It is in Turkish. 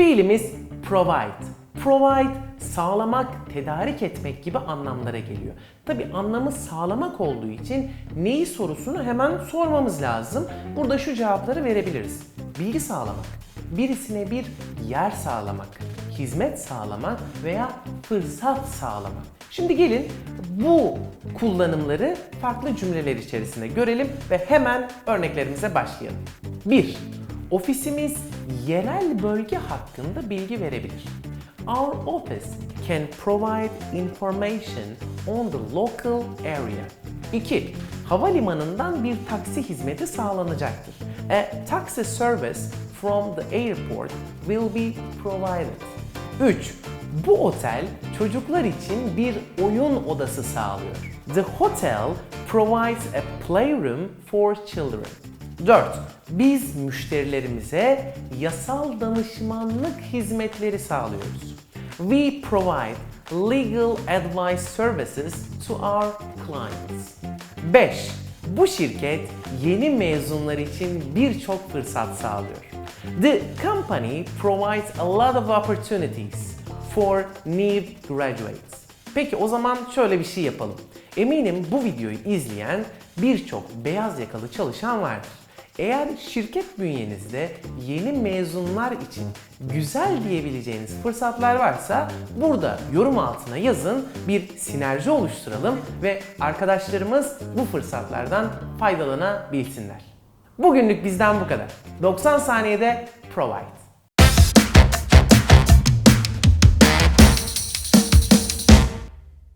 Fiilimiz provide. Provide sağlamak, tedarik etmek gibi anlamlara geliyor. Tabi anlamı sağlamak olduğu için neyi sorusunu hemen sormamız lazım. Burada şu cevapları verebiliriz. Bilgi sağlamak, birisine bir yer sağlamak, hizmet sağlamak veya fırsat sağlamak. Şimdi gelin bu kullanımları farklı cümleler içerisinde görelim ve hemen örneklerimize başlayalım. 1. Ofisimiz yerel bölge hakkında bilgi verebilir. Our office can provide information on the local area. 2. Havalimanından bir taksi hizmeti sağlanacaktır. A taxi service from the airport will be provided. 3. Bu otel çocuklar için bir oyun odası sağlıyor. The hotel provides a playroom for children. 4. Biz müşterilerimize yasal danışmanlık hizmetleri sağlıyoruz. We provide legal advice services to our clients. 5. Bu şirket yeni mezunlar için birçok fırsat sağlıyor. The company provides a lot of opportunities for new graduates. Peki o zaman şöyle bir şey yapalım. Eminim bu videoyu izleyen birçok beyaz yakalı çalışan vardır. Eğer şirket bünyenizde yeni mezunlar için güzel diyebileceğiniz fırsatlar varsa burada yorum altına yazın, bir sinerji oluşturalım ve arkadaşlarımız bu fırsatlardan faydalanabilsinler. Bugünlük bizden bu kadar. 90 saniyede Provide.